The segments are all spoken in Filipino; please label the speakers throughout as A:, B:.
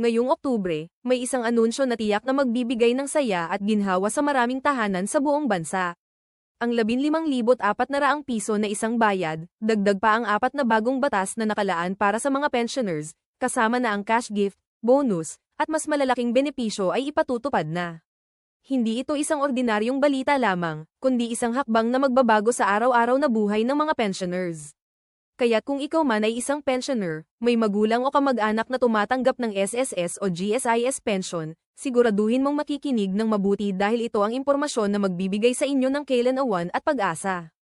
A: Ngayong Oktubre, may isang anunsyo na tiyak na magbibigay ng saya at ginhawa sa maraming tahanan sa buong bansa. Ang 15,400 piso na isang bayad, dagdag pa ang apat na bagong batas na nakalaan para sa mga pensioners, kasama na ang cash gift, bonus, at mas malalaking benepisyo ay ipatutupad na. Hindi ito isang ordinaryong balita lamang, kundi isang hakbang na magbabago sa araw-araw na buhay ng mga pensioners. Kaya't kung ikaw man ay isang pensioner, may magulang o kamag-anak na tumatanggap ng SSS o GSIS pension, siguraduhin mong makikinig ng mabuti dahil ito ang impormasyon na magbibigay sa inyo ng kailan-awan at pag-asa.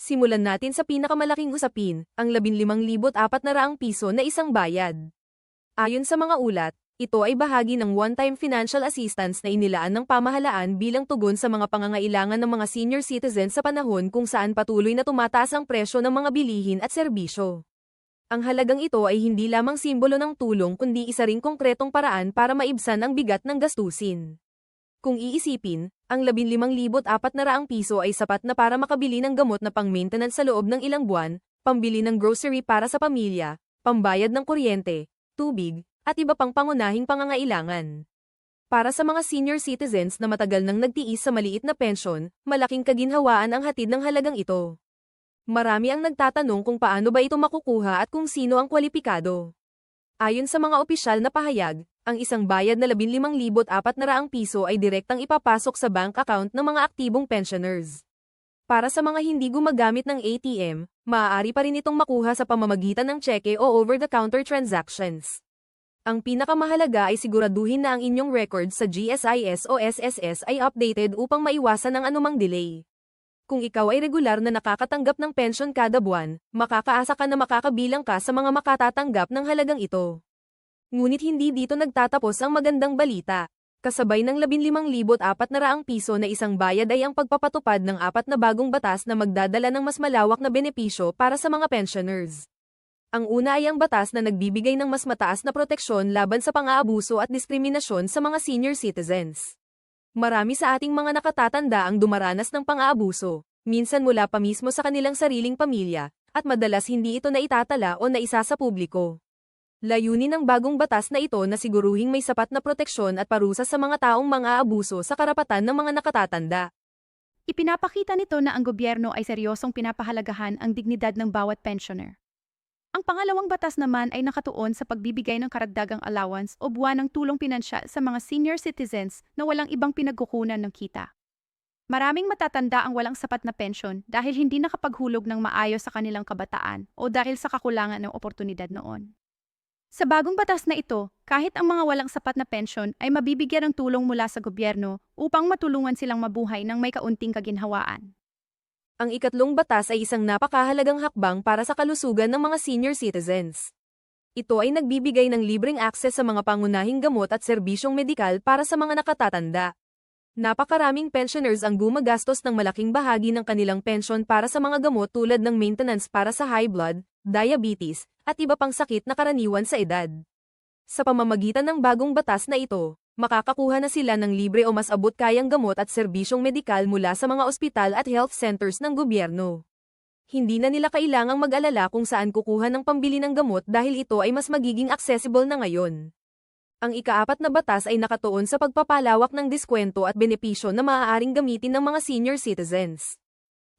A: Simulan natin sa pinakamalaking usapin, ang 15,400 piso na isang bayad. Ayon sa mga ulat, ito ay bahagi ng one-time financial assistance na inilaan ng pamahalaan bilang tugon sa mga pangangailangan ng mga senior citizens sa panahon kung saan patuloy na tumataas ang presyo ng mga bilihin at serbisyo. Ang halagang ito ay hindi lamang simbolo ng tulong kundi isa ring konkretong paraan para maibsan ang bigat ng gastusin. Kung iisipin, ang 15,400 piso ay sapat na para makabili ng gamot na pang-maintenance sa loob ng ilang buwan, pambili ng grocery para sa pamilya, pambayad ng kuryente, tubig, at iba pang pangunahing pangangailangan. Para sa mga senior citizens na matagal nang nagtiis sa maliit na pensyon, malaking kaginhawaan ang hatid ng halagang ito. Marami ang nagtatanong kung paano ba ito makukuha at kung sino ang kwalipikado. Ayon sa mga opisyal na pahayag, ang isang bayad na 15,400 piso ay direktang ipapasok sa bank account ng mga aktibong pensioners. Para sa mga hindi gumagamit ng ATM, maaari pa rin itong makuha sa pamamagitan ng cheque o over-the-counter transactions. Ang pinakamahalaga ay siguraduhin na ang inyong records sa GSIS o SSS ay updated upang maiwasan ang anumang delay. Kung ikaw ay regular na nakakatanggap ng pension kada buwan, makakaasa ka na makakabilang ka sa mga makatatanggap ng halagang ito. Ngunit hindi dito nagtatapos ang magandang balita. Kasabay ng 15,400 piso na isang bayad ay ang pagpapatupad ng apat na bagong batas na magdadala ng mas malawak na benepisyo para sa mga pensioners. Ang una ay ang batas na nagbibigay ng mas mataas na proteksyon laban sa pang-aabuso at diskriminasyon sa mga senior citizens. Marami sa ating mga nakatatanda ang dumaranas ng pang-aabuso, minsan mula pa mismo sa kanilang sariling pamilya, at madalas hindi ito naitatala o naisa sa publiko. Layunin ng bagong batas na ito na siguruhing may sapat na proteksyon at parusa sa mga taong mga abuso sa karapatan ng mga nakatatanda.
B: Ipinapakita nito na ang gobyerno ay seryosong pinapahalagahan ang dignidad ng bawat pensioner. Ang pangalawang batas naman ay nakatuon sa pagbibigay ng karagdagang allowance o buwan ng tulong pinansyal sa mga senior citizens na walang ibang pinagkukunan ng kita. Maraming matatanda ang walang sapat na pensyon dahil hindi nakapaghulog ng maayos sa kanilang kabataan o dahil sa kakulangan ng oportunidad noon. Sa bagong batas na ito, kahit ang mga walang sapat na pensyon ay mabibigyan ng tulong mula sa gobyerno upang matulungan silang mabuhay ng may kaunting kaginhawaan.
A: Ang ikatlong batas ay isang napakahalagang hakbang para sa kalusugan ng mga senior citizens. Ito ay nagbibigay ng libreng akses sa mga pangunahing gamot at serbisyong medikal para sa mga nakatatanda. Napakaraming pensioners ang gumagastos ng malaking bahagi ng kanilang pensyon para sa mga gamot tulad ng maintenance para sa high blood, diabetes, at iba pang sakit na karaniwan sa edad. Sa pamamagitan ng bagong batas na ito, makakakuha na sila ng libre o mas abot kayang gamot at serbisyong medikal mula sa mga ospital at health centers ng gobyerno. Hindi na nila kailangang mag-alala kung saan kukuha ng pambili ng gamot dahil ito ay mas magiging accessible na ngayon. Ang ikaapat na batas ay nakatuon sa pagpapalawak ng diskwento at benepisyo na maaaring gamitin ng mga senior citizens.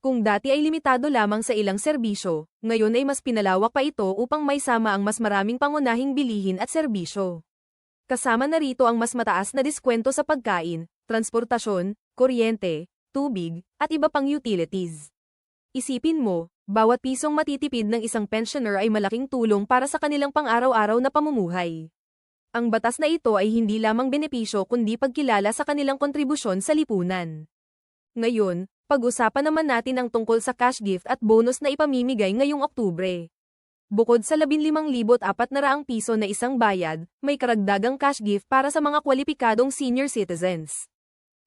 A: Kung dati ay limitado lamang sa ilang serbisyo, ngayon ay mas pinalawak pa ito upang may sama ang mas maraming pangunahing bilihin at serbisyo. Kasama na rito ang mas mataas na diskwento sa pagkain, transportasyon, kuryente, tubig, at iba pang utilities. Isipin mo, bawat pisong matitipid ng isang pensioner ay malaking tulong para sa kanilang pang-araw-araw na pamumuhay. Ang batas na ito ay hindi lamang benepisyo kundi pagkilala sa kanilang kontribusyon sa lipunan. Ngayon, pag-usapan naman natin ang tungkol sa cash gift at bonus na ipamimigay ngayong Oktubre. Bukod sa 15,400 piso na isang bayad, may karagdagang cash gift para sa mga kwalipikadong senior citizens.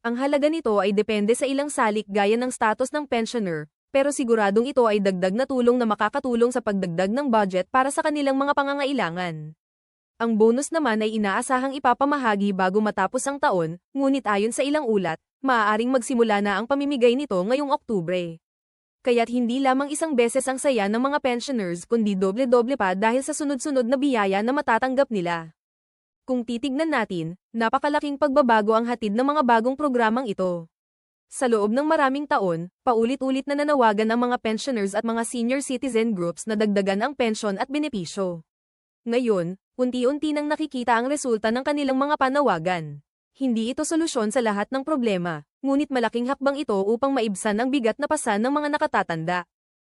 A: Ang halaga nito ay depende sa ilang salik gaya ng status ng pensioner, pero siguradong ito ay dagdag na tulong na makakatulong sa pagdagdag ng budget para sa kanilang mga pangangailangan. Ang bonus naman ay inaasahang ipapamahagi bago matapos ang taon, ngunit ayon sa ilang ulat, maaaring magsimula na ang pamimigay nito ngayong Oktubre kaya't hindi lamang isang beses ang saya ng mga pensioners kundi doble-doble pa dahil sa sunod-sunod na biyaya na matatanggap nila. Kung titignan natin, napakalaking pagbabago ang hatid ng mga bagong programang ito. Sa loob ng maraming taon, paulit-ulit na nanawagan ang mga pensioners at mga senior citizen groups na dagdagan ang pensyon at benepisyo. Ngayon, unti-unti nang nakikita ang resulta ng kanilang mga panawagan. Hindi ito solusyon sa lahat ng problema, ngunit malaking hakbang ito upang maibsan ang bigat na pasan ng mga nakatatanda.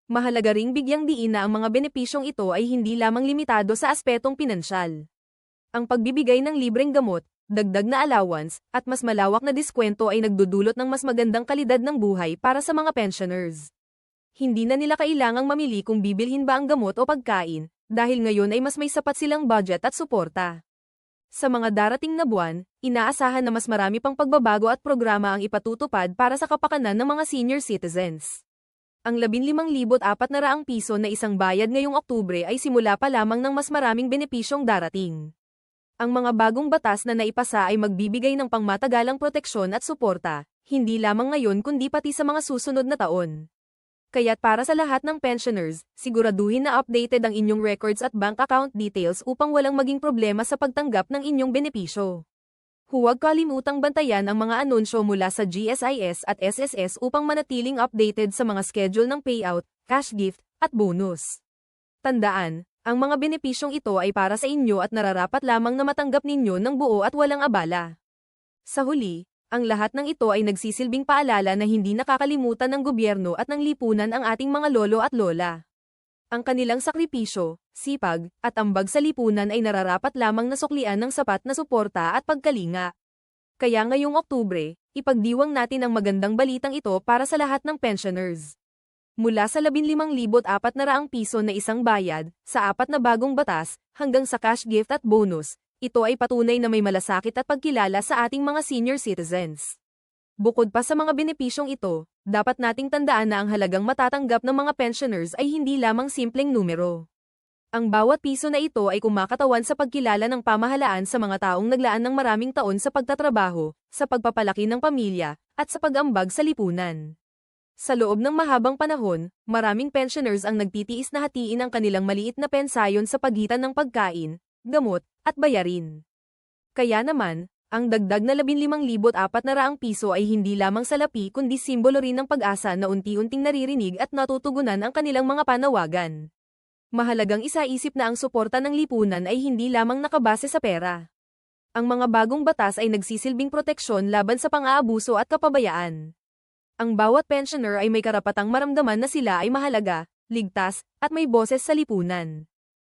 A: Mahalaga ring bigyang diin na ang mga benepisyong ito ay hindi lamang limitado sa aspetong pinansyal. Ang pagbibigay ng libreng gamot, dagdag na allowance, at mas malawak na diskwento ay nagdudulot ng mas magandang kalidad ng buhay para sa mga pensioners. Hindi na nila kailangang mamili kung bibilhin ba ang gamot o pagkain, dahil ngayon ay mas may sapat silang budget at suporta. Sa mga darating na buwan, inaasahan na mas marami pang pagbabago at programa ang ipatutupad para sa kapakanan ng mga senior citizens. Ang 15,400 piso na isang bayad ngayong Oktubre ay simula pa lamang ng mas maraming benepisyong darating. Ang mga bagong batas na naipasa ay magbibigay ng pangmatagalang proteksyon at suporta, hindi lamang ngayon kundi pati sa mga susunod na taon. Kaya't para sa lahat ng pensioners, siguraduhin na updated ang inyong records at bank account details upang walang maging problema sa pagtanggap ng inyong benepisyo. Huwag kalimutang bantayan ang mga anunsyo mula sa GSIS at SSS upang manatiling updated sa mga schedule ng payout, cash gift, at bonus. Tandaan, ang mga benepisyong ito ay para sa inyo at nararapat lamang na matanggap ninyo ng buo at walang abala. Sa huli, ang lahat ng ito ay nagsisilbing paalala na hindi nakakalimutan ng gobyerno at ng lipunan ang ating mga lolo at lola. Ang kanilang sakripisyo, sipag, at ambag sa lipunan ay nararapat lamang na suklian ng sapat na suporta at pagkalinga. Kaya ngayong Oktubre, ipagdiwang natin ang magandang balitang ito para sa lahat ng pensioners. Mula sa 15,400 piso na isang bayad, sa apat na bagong batas, hanggang sa cash gift at bonus, ito ay patunay na may malasakit at pagkilala sa ating mga senior citizens. Bukod pa sa mga benepisyong ito, dapat nating tandaan na ang halagang matatanggap ng mga pensioners ay hindi lamang simpleng numero. Ang bawat piso na ito ay kumakatawan sa pagkilala ng pamahalaan sa mga taong naglaan ng maraming taon sa pagtatrabaho, sa pagpapalaki ng pamilya, at sa pag-ambag sa lipunan. Sa loob ng mahabang panahon, maraming pensioners ang nagtitiis na hatiin ang kanilang maliit na pensayon sa pagitan ng pagkain, gamot, at bayarin. Kaya naman, ang dagdag na 15,400 piso ay hindi lamang salapi kundi simbolo rin ng pag-asa na unti-unting naririnig at natutugunan ang kanilang mga panawagan. Mahalagang isaisip na ang suporta ng lipunan ay hindi lamang nakabase sa pera. Ang mga bagong batas ay nagsisilbing proteksyon laban sa pang-aabuso at kapabayaan. Ang bawat pensioner ay may karapatang maramdaman na sila ay mahalaga, ligtas, at may boses sa lipunan.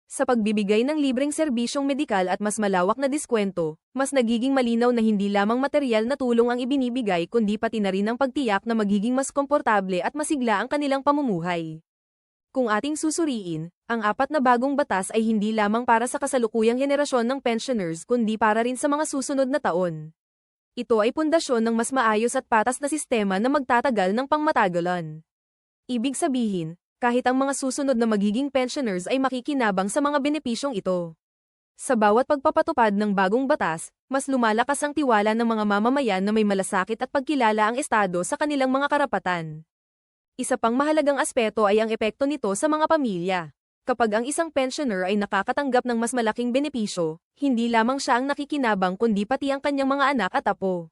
A: Sa pagbibigay ng libreng serbisyong medikal at mas malawak na diskwento, mas nagiging malinaw na hindi lamang material na tulong ang ibinibigay kundi pati na rin ang pagtiyak na magiging mas komportable at masigla ang kanilang pamumuhay. Kung ating susuriin, ang apat na bagong batas ay hindi lamang para sa kasalukuyang henerasyon ng pensioners kundi para rin sa mga susunod na taon. Ito ay pundasyon ng mas maayos at patas na sistema na magtatagal ng pangmatagalan. Ibig sabihin, kahit ang mga susunod na magiging pensioners ay makikinabang sa mga benepisyong ito. Sa bawat pagpapatupad ng bagong batas, mas lumalakas ang tiwala ng mga mamamayan na may malasakit at pagkilala ang Estado sa kanilang mga karapatan. Isa pang mahalagang aspeto ay ang epekto nito sa mga pamilya. Kapag ang isang pensioner ay nakakatanggap ng mas malaking benepisyo, hindi lamang siya ang nakikinabang kundi pati ang kanyang mga anak at apo.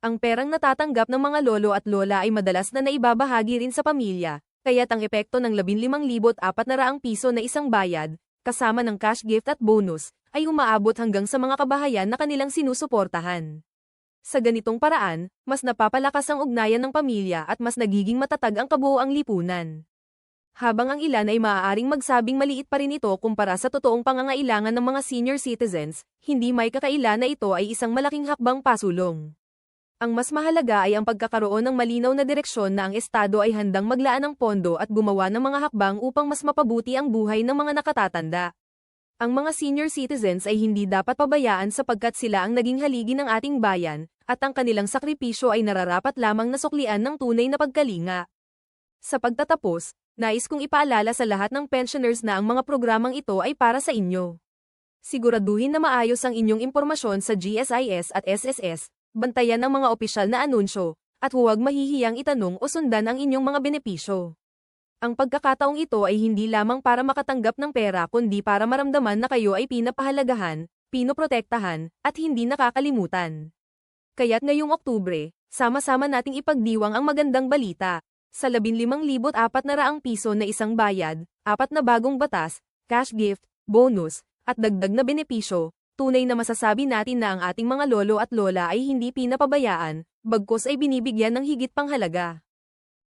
A: Ang perang natatanggap ng mga lolo at lola ay madalas na naibabahagi rin sa pamilya, kaya't ang epekto ng 15,400 piso na isang bayad, kasama ng cash gift at bonus, ay umaabot hanggang sa mga kabahayan na kanilang sinusuportahan. Sa ganitong paraan, mas napapalakas ang ugnayan ng pamilya at mas nagiging matatag ang kabuoang lipunan habang ang ilan ay maaaring magsabing maliit pa rin ito kumpara sa totoong pangangailangan ng mga senior citizens, hindi may kakaila na ito ay isang malaking hakbang pasulong. Ang mas mahalaga ay ang pagkakaroon ng malinaw na direksyon na ang Estado ay handang maglaan ng pondo at gumawa ng mga hakbang upang mas mapabuti ang buhay ng mga nakatatanda. Ang mga senior citizens ay hindi dapat pabayaan sapagkat sila ang naging haligi ng ating bayan, at ang kanilang sakripisyo ay nararapat lamang na suklian ng tunay na pagkalinga. Sa pagtatapos, Nais kong ipaalala sa lahat ng pensioners na ang mga programang ito ay para sa inyo. Siguraduhin na maayos ang inyong impormasyon sa GSIS at SSS, bantayan ang mga opisyal na anunsyo, at huwag mahihiyang itanong o sundan ang inyong mga benepisyo. Ang pagkakataong ito ay hindi lamang para makatanggap ng pera kundi para maramdaman na kayo ay pinapahalagahan, pinoprotektahan, at hindi nakakalimutan. Kaya't ngayong Oktubre, sama-sama nating ipagdiwang ang magandang balita. Sa 15,400 piso na isang bayad, apat na bagong batas, cash gift, bonus, at dagdag na benepisyo, tunay na masasabi natin na ang ating mga lolo at lola ay hindi pinapabayaan, bagkus ay binibigyan ng higit pang halaga.